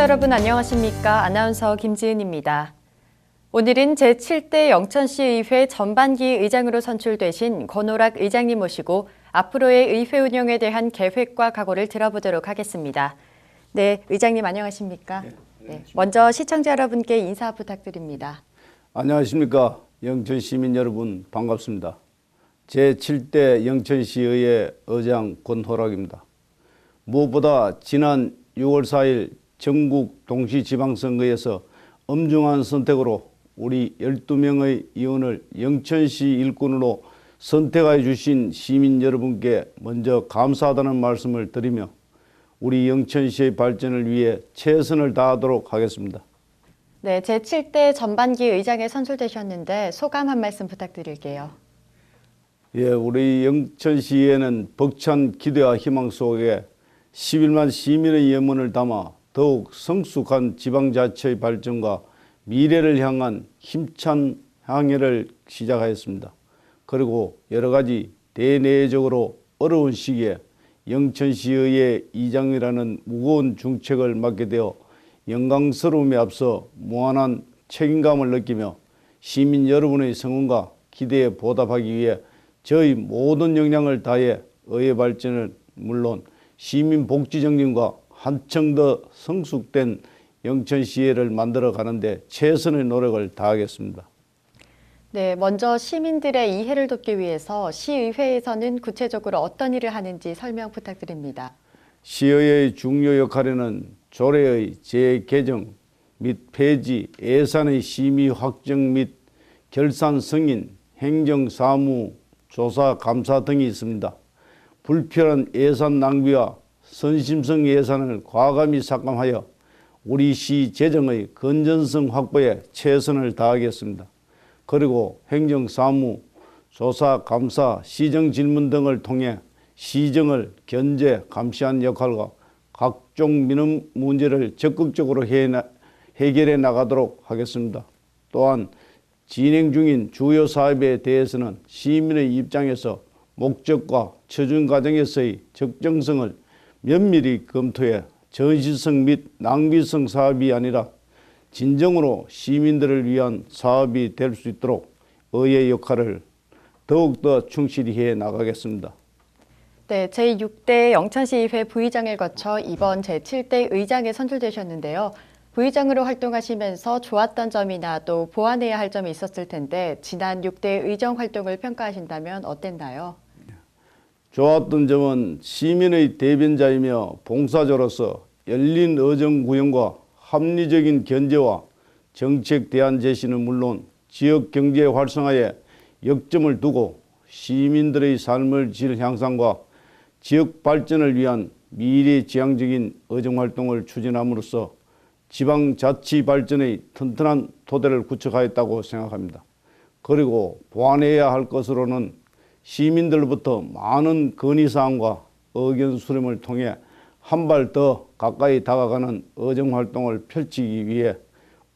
시청자 여러분 안녕하십니까? 아나운서 김지은입니다. 오늘은 제7대 영천시의회 전반기 의장으로 선출되신 권오락 의장님 모시고 앞으로의 의회 운영에 대한 계획과 각오를 들어보도록 하겠습니다. 네, 의장님 안녕하십니까? 네, 먼저 시청자 여러분께 인사 부탁드립니다. 안녕하십니까 영천 시민 여러분 반갑습니다. 제7대 영천시의회 의장 권호락입니다. 무엇보다 지난 6월 4일 전국 동시 지방선거에서 엄중한 선택으로 우리 12명의 의원을 영천시 일꾼으로 선택해 주신 시민 여러분께 먼저 감사하다는 말씀을 드리며 우리 영천시의 발전을 위해 최선을 다하도록 하겠습니다. 네, 제7대 전반기 의장에 선출되셨는데 소감 한 말씀 부탁드릴게요. 예, 우리 영천시에는 벅찬 기대와 희망 속에 11만 시민의 염원을 담아 더욱 성숙한 지방자치의 발전과 미래를 향한 힘찬 항해를 시작하였습니다. 그리고 여러 가지 대내적으로 어려운 시기에 영천시의회 이장이라는 무거운 중책을 맡게 되어 영광스러움에 앞서 무한한 책임감을 느끼며 시민 여러분의 성원과 기대에 보답하기 위해 저희 모든 역량을 다해 의회 발전을 물론 시민 복지 정진과 한층 더 성숙된 영천시회를 만들어 가는데 최선의 노력을 다하겠습니다. 네, 먼저 시민들의 이해를 돕기 위해서 시의회에서는 구체적으로 어떤 일을 하는지 설명 부탁드립니다. 시의회의 중요 역할에는 조례의 재개정 및 폐지, 예산의 심의 확정 및 결산 승인, 행정 사무 조사 감사 등이 있습니다. 불필요한 예산 낭비와 선심성 예산을 과감히 삭감하여 우리 시 재정의 건전성 확보에 최선을 다하겠습니다. 그리고 행정 사무, 조사 감사, 시정 질문 등을 통해 시정을 견제, 감시한 역할과 각종 민원 문제를 적극적으로 해결해 나가도록 하겠습니다. 또한 진행 중인 주요 사업에 대해서는 시민의 입장에서 목적과 처준 과정에서의 적정성을 면밀히 검토해 전시성 및 낭비성 사업이 아니라 진정으로 시민들을 위한 사업이 될 수 있도록 의회 역할을 더욱더 충실히 해 나가겠습니다. 네, 제6대 영천시의회 부의장을 거쳐 이번 제7대 의장에 선출되셨는데요. 부의장으로 활동하시면서 좋았던 점이나 또 보완해야 할 점이 있었을 텐데 지난 6대 의정 활동을 평가하신다면 어땠나요? 좋았던 점은 시민의 대변자이며 봉사자로서 열린 의정 구현과 합리적인 견제와 정책 대안 제시는 물론 지역 경제 활성화에 역점을 두고 시민들의 삶을 질 향상과 지역 발전을 위한 미래지향적인 의정 활동을 추진함으로써 지방자치 발전의 튼튼한 토대를 구축하였다고 생각합니다. 그리고 보완해야 할 것으로는 시민들로부터 많은 건의사항과 의견 수렴을 통해 한 발 더 가까이 다가가는 의정 활동을 펼치기 위해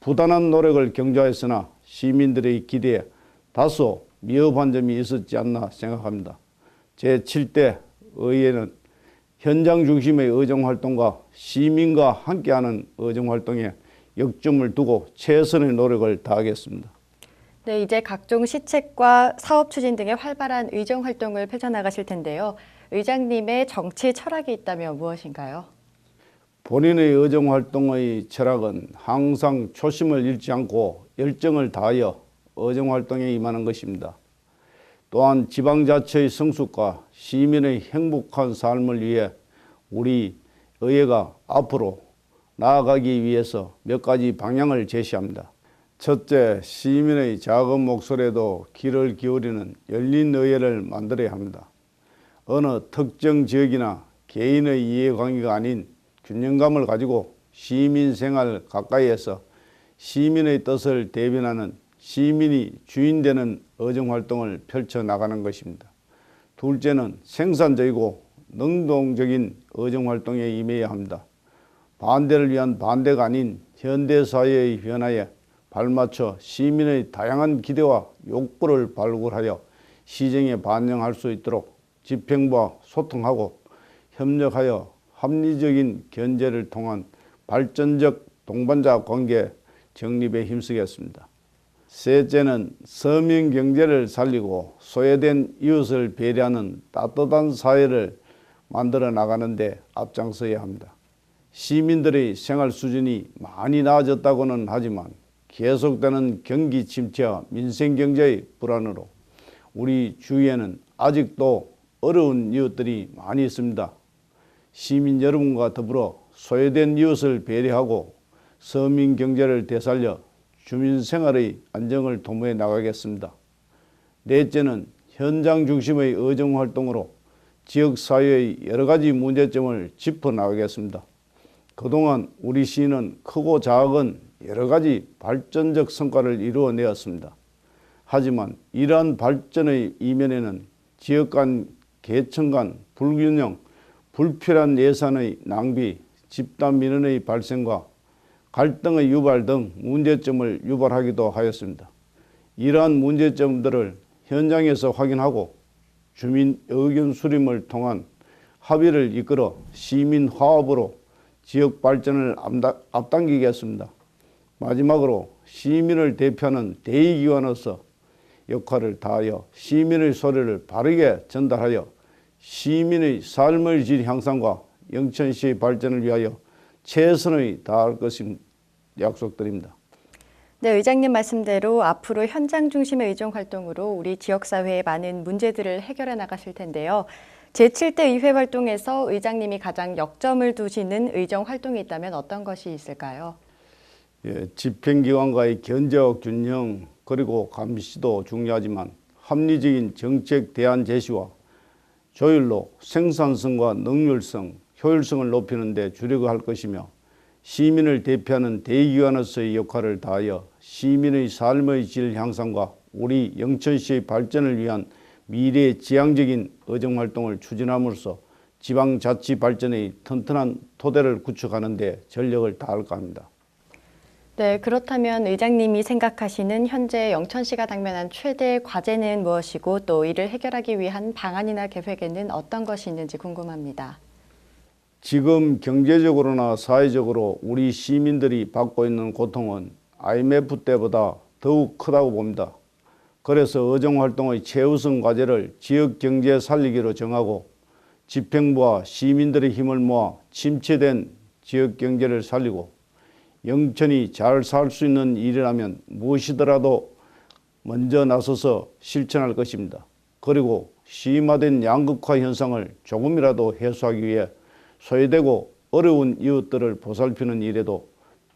부단한 노력을 경주하였으나 시민들의 기대에 다소 미흡한 점이 있었지 않나 생각합니다. 제7대 의회는 현장 중심의 의정 활동과 시민과 함께하는 의정 활동에 역점을 두고 최선의 노력을 다하겠습니다. 네, 이제 각종 시책과 사업 추진 등의 활발한 의정 활동을 펼쳐나가실 텐데요. 의장님의 정치 철학이 있다면 무엇인가요? 본인의 의정 활동의 철학은 항상 초심을 잃지 않고 열정을 다하여 의정 활동에 임하는 것입니다. 또한 지방자치의 성숙과 시민의 행복한 삶을 위해 우리 의회가 앞으로 나아가기 위해서 몇 가지 방향을 제시합니다. 첫째, 시민의 작은 목소리에도 귀를 기울이는 열린 의회를 만들어야 합니다. 어느 특정 지역이나 개인의 이해관계가 아닌 균형감을 가지고 시민 생활 가까이에서 시민의 뜻을 대변하는 시민이 주인되는 의정활동을 펼쳐나가는 것입니다. 둘째는 생산적이고 능동적인 의정활동에 임해야 합니다. 반대를 위한 반대가 아닌 현대사회의 변화에 발맞춰 시민의 다양한 기대와 욕구를 발굴하여 시정에 반영할 수 있도록 집행부와 소통하고 협력하여 합리적인 견제를 통한 발전적 동반자 관계 정립에 힘쓰겠습니다. 셋째는 서민 경제를 살리고 소외된 이웃을 배려하는 따뜻한 사회를 만들어 나가는데 앞장서야 합니다. 시민들의 생활 수준이 많이 나아졌다고는 하지만 계속되는 경기 침체와 민생 경제의 불안으로 우리 주위에는 아직도 어려운 이웃들이 많이 있습니다. 시민 여러분과 더불어 소외된 이웃을 배려하고 서민 경제를 되살려 주민 생활의 안정을 도모해 나가겠습니다. 넷째는 현장 중심의 의정 활동으로 지역 사회의 여러 가지 문제점을 짚어 나가겠습니다. 그동안 우리 시는 크고 작은 여러 가지 발전적 성과를 이루어내었습니다. 하지만 이러한 발전의 이면에는 지역 간, 계층 간 불균형, 불필요한 예산의 낭비, 집단 민원의 발생과 갈등의 유발 등 문제점을 유발하기도 하였습니다. 이러한 문제점들을 현장에서 확인하고 주민 의견 수렴을 통한 합의를 이끌어 시민 화합으로 지역 발전을 앞당기겠습니다. 마지막으로 시민을 대표하는 대의기관으로서 역할을 다하여 시민의 소리를 바르게 전달하여 시민의 삶의 질 향상과 영천시의 발전을 위하여 최선의 다할 것임 약속드립니다. 네, 의장님 말씀대로 앞으로 현장 중심의 의정 활동으로 우리 지역사회의 많은 문제들을 해결해 나가실 텐데요. 제7대 의회 활동에서 의장님이 가장 역점을 두시는 의정 활동이 있다면 어떤 것이 있을까요? 예, 집행기관과의 견제와 균형 그리고 감시도 중요하지만 합리적인 정책 대안 제시와 조율로 생산성과 능률성, 효율성을 높이는 데 주력을 할 것이며 시민을 대표하는 대기관으로서의 역할을 다하여 시민의 삶의 질 향상과 우리 영천시의 발전을 위한 미래 지향적인 의정 활동을 추진함으로써 지방자치 발전의 튼튼한 토대를 구축하는 데 전력을 다할까 합니다. 네, 그렇다면 의장님이 생각하시는 현재 영천시가 당면한 최대 과제는 무엇이고 또 이를 해결하기 위한 방안이나 계획에는 어떤 것이 있는지 궁금합니다. 지금 경제적으로나 사회적으로 우리 시민들이 받고 있는 고통은 IMF 때보다 더욱 크다고 봅니다. 그래서 의정 활동의 최우선 과제를 지역 경제 살리기로 정하고 집행부와 시민들의 힘을 모아 침체된 지역 경제를 살리고 영천이 잘 살 수 있는 일이라면 무엇이더라도 먼저 나서서 실천할 것입니다. 그리고 심화된 양극화 현상을 조금이라도 해소하기 위해 소외되고 어려운 이웃들을 보살피는 일에도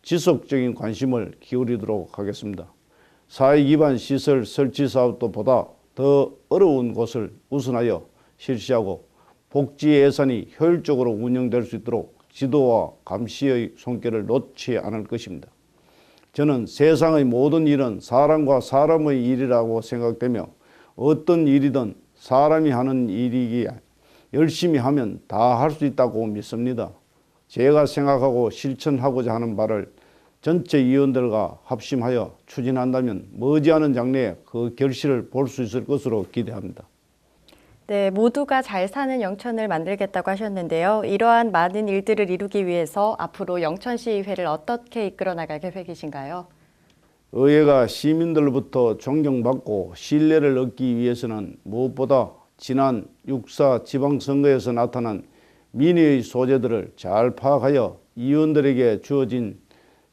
지속적인 관심을 기울이도록 하겠습니다. 사회 기반 시설 설치 사업도 보다 더 어려운 곳을 우선하여 실시하고 복지 예산이 효율적으로 운영될 수 있도록 지도와 감시의 손길을 놓지 않을 것입니다. 저는 세상의 모든 일은 사람과 사람의 일이라고 생각되며 어떤 일이든 사람이 하는 일이기에 열심히 하면 다 할 수 있다고 믿습니다. 제가 생각하고 실천하고자 하는 바를 전체 위원들과 합심하여 추진한다면 머지않은 장래에 그 결실을 볼 수 있을 것으로 기대합니다. 네, 모두가 잘 사는 영천을 만들겠다고 하셨는데요. 이러한 많은 일들을 이루기 위해서 앞으로 영천시의회를 어떻게 이끌어 나갈 계획이신가요? 의회가 시민들로부터 존경받고 신뢰를 얻기 위해서는 무엇보다 지난 육사 지방선거에서 나타난 민의의 소재들을 잘 파악하여 의원들에게 주어진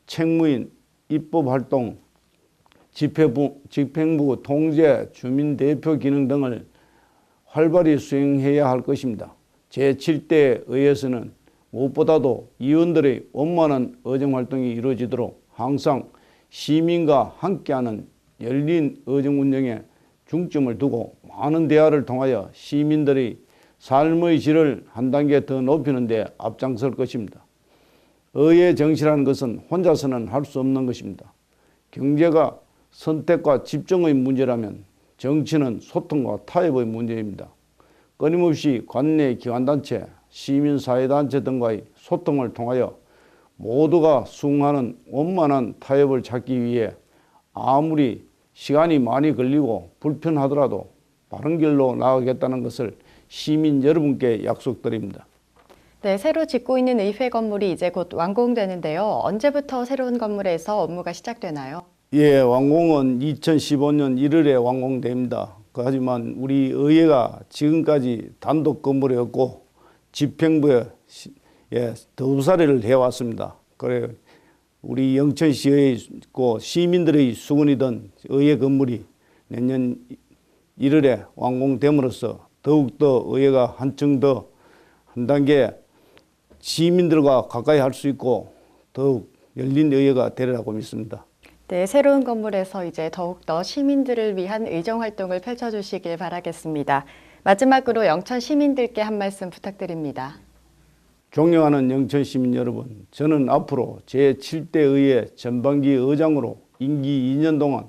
책무인 입법활동, 집행부, 집행부 통제, 주민대표 기능 등을 활발히 수행해야 할 것입니다. 제7대 의회에서는 무엇보다도 의원들의 원만한 의정활동이 이루어지도록 항상 시민과 함께하는 열린 의정 운영에 중점을 두고 많은 대화를 통하여 시민들의 삶의 질을 한 단계 더 높이는 데 앞장설 것입니다. 의회 정치라는 것은 혼자서는 할 수 없는 것입니다. 경제가 선택과 집중의 문제라면 정치는 소통과 타협의 문제입니다. 끊임없이 관내 기관단체, 시민사회단체 등과의 소통을 통하여 모두가 수긍하는 원만한 타협을 찾기 위해 아무리 시간이 많이 걸리고 불편하더라도 바른 길로 나아가겠다는 것을 시민 여러분께 약속드립니다. 네, 새로 짓고 있는 의회 건물이 이제 곧 완공되는데요. 언제부터 새로운 건물에서 업무가 시작되나요? 예, 완공은 2015년 1월에 완공됩니다. 그 하지만 우리 의회가 지금까지 단독 건물이었고 집행부에 시- 예, 더우사리를 해왔습니다. 그래 우리 영천시의 고 시민들의 수건이던 의회 건물이 내년 1월에 완공됨으로써 더욱더 의회가 한층 더 한 단계 시민들과 가까이 할 수 있고 더욱 열린 의회가 되리라고 믿습니다. 네, 새로운 건물에서 이제 더욱더 시민들을 위한 의정 활동을 펼쳐주시길 바라겠습니다. 마지막으로 영천 시민들께 한 말씀 부탁드립니다. 존경하는 영천 시민 여러분, 저는 앞으로 제7대 의회 전반기 의장으로 임기 2년 동안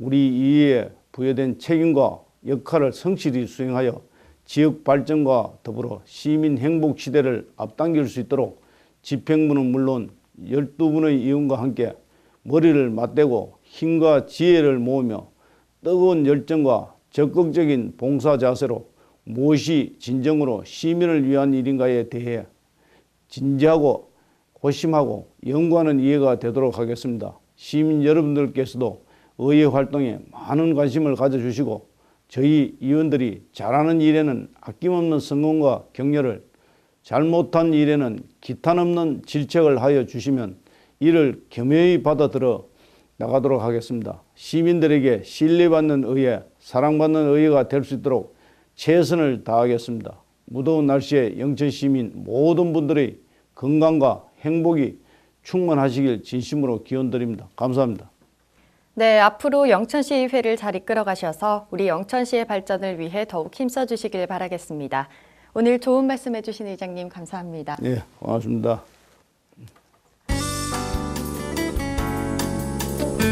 우리 의회에 부여된 책임과 역할을 성실히 수행하여 지역 발전과 더불어 시민 행복 시대를 앞당길 수 있도록 집행부는 물론 12분의 의원과 함께 머리를 맞대고 힘과 지혜를 모으며 뜨거운 열정과 적극적인 봉사 자세로 무엇이 진정으로 시민을 위한 일인가에 대해 진지하고 고심하고 연구하는 이해가 되도록 하겠습니다. 시민 여러분들께서도 의회 활동에 많은 관심을 가져주시고 저희 의원들이 잘하는 일에는 아낌없는 성공과 격려를 잘못한 일에는 기탄 없는 질책을 하여 주시면 이를 겸허히 받아들여 나가도록 하겠습니다. 시민들에게 신뢰받는 의회, 사랑받는 의회가 될 수 있도록 최선을 다하겠습니다. 무더운 날씨에 영천 시민 모든 분들의 건강과 행복이 충만하시길 진심으로 기원드립니다. 감사합니다. 네, 앞으로 영천시의회를 잘 이끌어 가셔서 우리 영천시의 발전을 위해 더욱 힘써 주시길 바라겠습니다. 오늘 좋은 말씀 해주신 의장님 감사합니다. 네, 고맙습니다. thank you